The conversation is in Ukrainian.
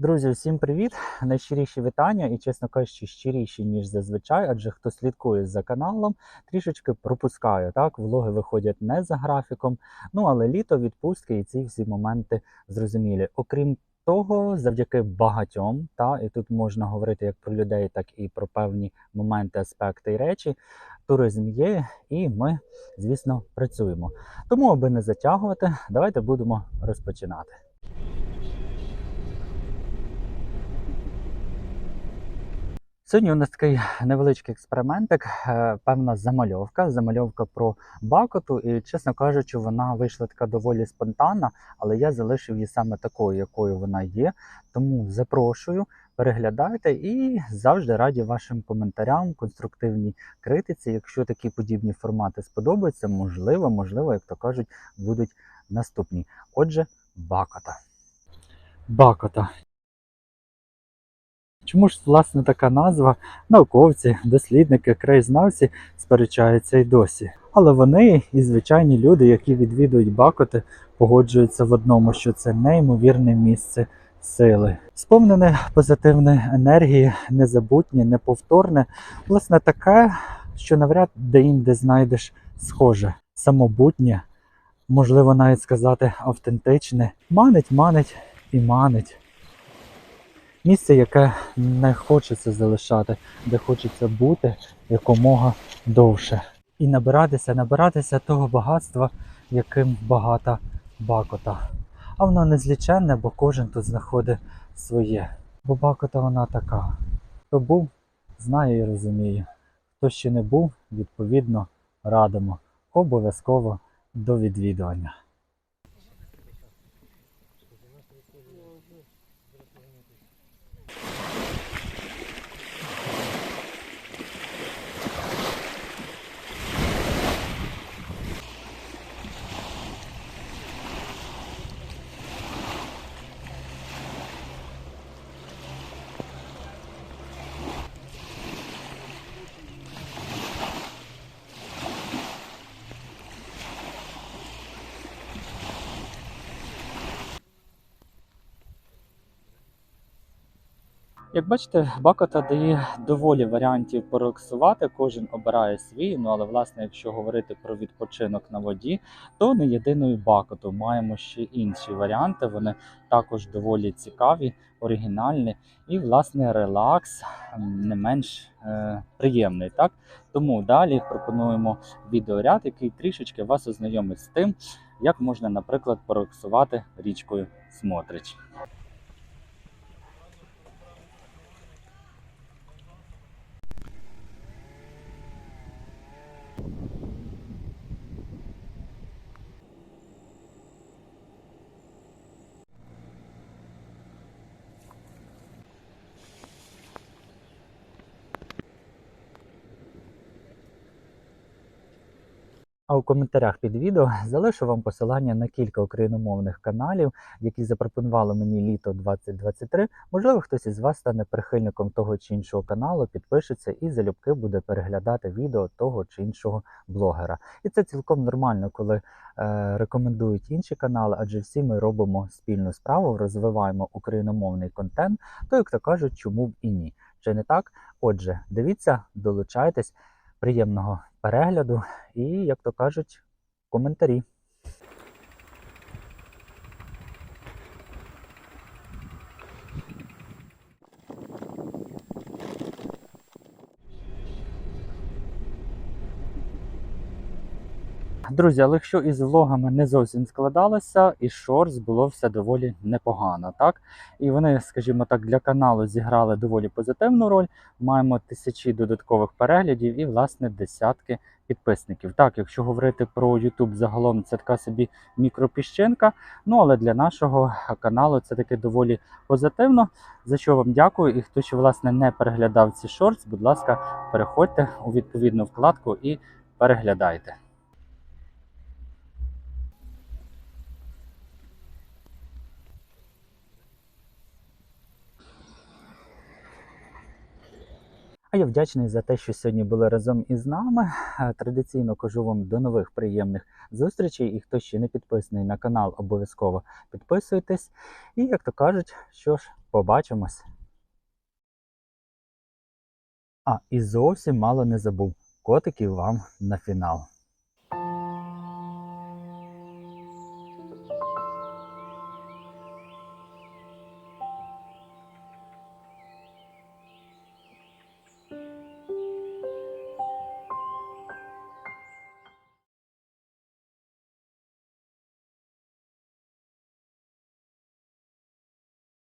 Друзі, всім привіт! Найщиріші вітання і, чесно кажучи, щиріші, ніж зазвичай, адже хто слідкує за каналом, трішечки пропускає. Так, влоги виходять не за графіком. Ну але літо, відпустки і ці всі моменти зрозумілі. Окрім того, завдяки багатьом, та і тут можна говорити як про людей, так і про певні моменти, аспекти і речі. Туризм є, і ми, звісно, працюємо. Тому, аби не затягувати, давайте будемо розпочинати. Сьогодні у нас такий невеличкий експериментик, е, певна замальовка, замальовка про бакоту. І, чесно кажучи, вона вийшла така доволі спонтанна, але я залишив її саме такою, якою вона є. Тому запрошую, переглядайте і завжди раді вашим коментарям, конструктивній критиці. Якщо такі подібні формати сподобаються, можливо, можливо, як то кажуть, будуть наступні. Отже, бакота. Бакота. Чому ж власне така назва? Науковці, дослідники, краєзнавці сперечаються й досі. Але вони і звичайні люди, які відвідують Бакоти, погоджуються в одному, що це неймовірне місце сили, сповнене позитивної енергії, незабутнє, неповторне, власне, таке, що навряд де-інде знайдеш схоже, самобутнє, можливо, навіть сказати автентичне, манить, манить і манить. Місце, яке не хочеться залишати, де хочеться бути якомога довше. І набиратися, набиратися того багатства, яким багата бакота. А воно незліченне, бо кожен тут знаходить своє. Бо бакота вона така. Хто був, знає і розуміє. Хто ще не був, відповідно, радимо. Обов'язково до відвідування. Як бачите, Бакота дає доволі варіантів порелаксувати, кожен обирає свій. Ну але власне, якщо говорити про відпочинок на воді, то не єдиною Бакоту маємо ще інші варіанти. Вони також доволі цікаві, оригінальні і власне релакс не менш е, приємний. Так тому далі пропонуємо відеоряд, який трішечки вас ознайомить з тим, як можна, наприклад, порелаксувати річкою Смотрич. У коментарях під відео залишу вам посилання на кілька україномовних каналів, які запропонували мені літо 2023. Можливо, хтось із вас стане прихильником того чи іншого каналу, підпишеться і залюбки буде переглядати відео того чи іншого блогера. І це цілком нормально, коли е, рекомендують інші канали, адже всі ми робимо спільну справу, розвиваємо україномовний контент. То, як то кажуть, чому б і ні? Чи не так? Отже, дивіться, долучайтесь. Приємного перегляду і, як то кажуть, коментарі. Друзі, але якщо із влогами не зовсім складалося, із шортс було все доволі непогано, так? І вони, скажімо так, для каналу зіграли доволі позитивну роль. Маємо тисячі додаткових переглядів і, власне, десятки підписників. Так, якщо говорити про YouTube загалом, це така собі мікропіщинка. Ну але для нашого каналу це таки доволі позитивно. За що вам дякую. І хто ще власне не переглядав ці шортс, будь ласка, переходьте у відповідну вкладку і переглядайте. А я вдячний за те, що сьогодні були разом із нами. Е, Традиційно кажу вам до нових приємних зустрічей. І хто ще не підписаний на канал, обов'язково підписуйтесь. І як то кажуть, що ж, Побачимось! А, і зовсім мало не забув. Котиків вам на фінал.